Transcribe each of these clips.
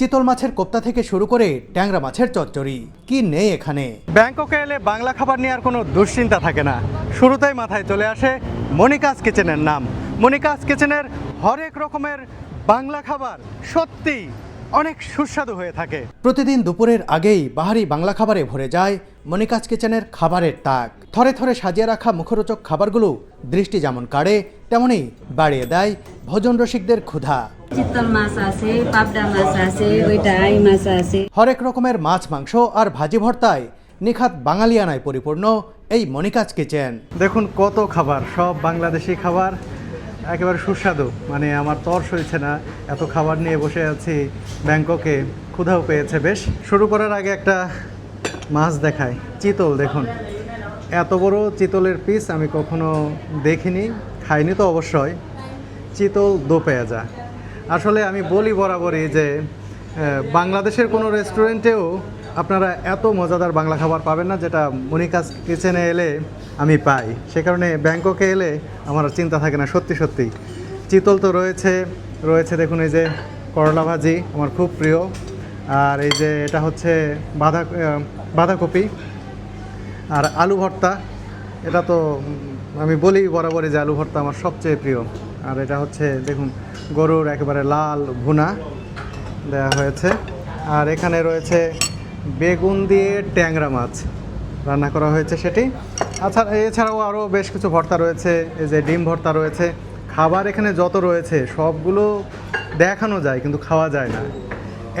চিতল মাছের কোপ্তা থেকে শুরু করে ট্যাংরা মাছের চচ্চড়ি। কি নেই এখানে? ব্যাংককে এলে বাংলা খাবার নিয়ে আর কোনো দুশ্চিন্তা থাকে না। শুরুতেই মাথায় চলে আসে মনিকাস কিচেনের নাম। মনিকাস কিচেনের হরেক রকমের বাংলা খাবার সত্যি অনেক সুস্বাদু হয়ে থাকে। প্রতিদিন দুপুরের আগেই বাহারি বাংলা খাবারে ভরে যায় মনিকাজ কিচেনের খাবারের তাক। থরে থরে সাজিয়ে রাখা মুখরোচক খাবারগুলো দৃষ্টি যেমন কাড়ে তেমনই বাড়িয়ে দেয় ভোজন রসিকদের ক্ষুধা। চিত্তল মাছ আছে পাবদা মাছ আছে ওইটা আই মাছ আছে। হরেক রকমের মাছ মাংস আর ভাজি ভর্তায় নিখাত বাঙালিয়ানায় পরিপূর্ণ এই মনিকাজ কিচেন। দেখুন কত খাবার সব বাংলাদেশি খাবার। একেবারে সুস্বাদু। মানে আমার তর সইছে না, এত খাবার নিয়ে বসে আছি ব্যাংককে, ক্ষুধাও পেয়েছে বেশ। শুরু করার আগে একটা মাছ দেখায় চিতল, দেখুন। এত বড় চিতলের পিস আমি কখনো দেখিনি, খাইনি তো অবশ্যই। চিতল দো পেঁয়াজা। আসলে আমি বলি বরাবরই যে বাংলাদেশের কোনো রেস্টুরেন্টেও আপনারা এত মজাদার বাংলা খাবার পাবেন না, যেটা মনিকাস কিচেনে এলে আমি পাই। সে কারণে ব্যাংককে এলে আমার চিন্তা থাকে না, সত্যি সত্যি। চিতল তো রয়েছে রয়েছে দেখুন এই যে করলা ভাজি, আমার খুব প্রিয়। আর এই যে এটা হচ্ছে বাঁধা বাঁধাকপি আর আলু ভর্তা। এটা তো আমি বলি বরাবরই যে আলু ভর্তা আমার সবচেয়ে প্রিয়। আর এটা হচ্ছে দেখুন গরুর একেবারে লাল ভুনা দেওয়া হয়েছে। আর এখানে রয়েছে বেগুন দিয়ে ট্যাংরা মাছ রান্না করা হয়েছে সেটি। আচ্ছা এছাড়াও আরও বেশ কিছু ভর্তা রয়েছে, এই যে ডিম ভর্তা রয়েছে। খাবার এখানে যত রয়েছে, সবগুলো দেখানো যায় কিন্তু খাওয়া যায় না।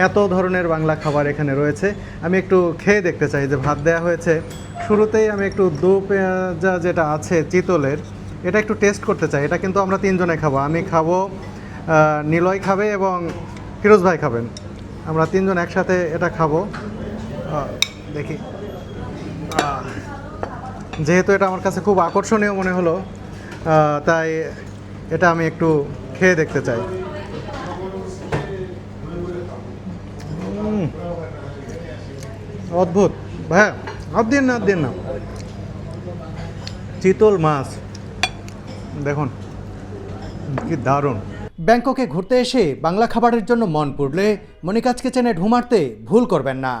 এত ধরনের বাংলা খাবার এখানে রয়েছে। আমি একটু খেয়ে দেখতে চাই যে ভাত দেওয়া হয়েছে। শুরুতেই আমি একটু দু পেঁয়াজা যেটা আছে চিতলের, এটা একটু টেস্ট করতে চাই। এটা কিন্তু আমরা তিনজনে খাব। আমি খাব নিলয় খাবে এবং ফিরোজ ভাই খাবেন। আমরা তিনজন একসাথে এটা খাব। দেখি। যেহেতু এটা আমার কাছে খুব আকর্ষণীয় মনে হলো তাই এটা আমি একটু খেয়ে দেখতে চাই। অদ্ভুত। হ্যাঁ আর দিন না দিন না। চিতল মাছ। দেখুন, কি দারুণ। ব্যাংককে ঘুরতে এসে বাংলা খাবারের জন্য মন পুড়লে মনিকাজ কিচেনে ঢুমারতে ভুল করবেন না।